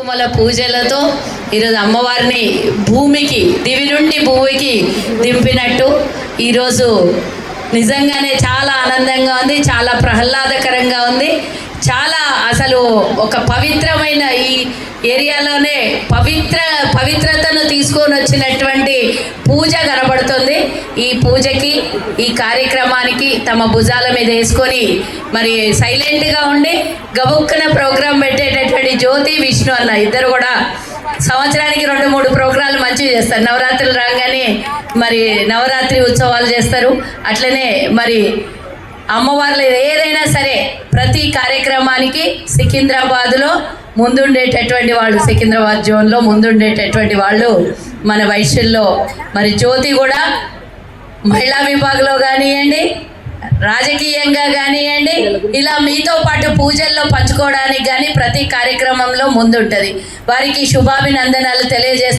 కుమల పూజలతో ఈరోజు అమ్మవారిని భూమికి దివి నుండి భూమికి దింపినట్టు ఈరోజు నిజంగానే చాలా ఆనందంగా ఉంది చాలా ప్రహ్లాదకరంగా ఉంది. చాలా అసలు ఒక పవిత్రమైన ఈ ఏరియాలోనే పవిత్ర పవిత్రతను తీసుకొని వచ్చినటువంటి పూజ కనబడుతుంది. ఈ పూజకి ఈ కార్యక్రమానికి తమ భుజాల మీద వేసుకొని మరి సైలెంట్గా ఉండి గబుక్కున ప్రోగ్రాం పెట్టేటటువంటి జ్యోతి విష్ణు అన్న ఇద్దరు కూడా సంవత్సరానికి రెండు మూడు ప్రోగ్రాంలు మంచివి చేస్తారు. నవరాత్రులు రాగానే మరి నవరాత్రి ఉత్సవాలు చేస్తారు. అట్లనే మరి అమ్మవార్లు ఏదైనా సరే ప్రతి కార్యక్రమానికి సికింద్రాబాద్లో ముందుండేటటువంటి వాళ్ళు సికింద్రాబాద్ జోన్లో ముందుండేటటువంటి వాళ్ళు మన వైశ్యుల్లో. మరి జ్యోతి కూడా మహిళా విభాగంలో కానివ్వండి రాజకీయంగా కానివ్వండి ఇలా మీతో పాటు పూజల్లో పంచుకోవడానికి కానీ ప్రతి కార్యక్రమంలో ముందుంటుంది. వారికి శుభాభినందనాలు తెలియజేస్తారు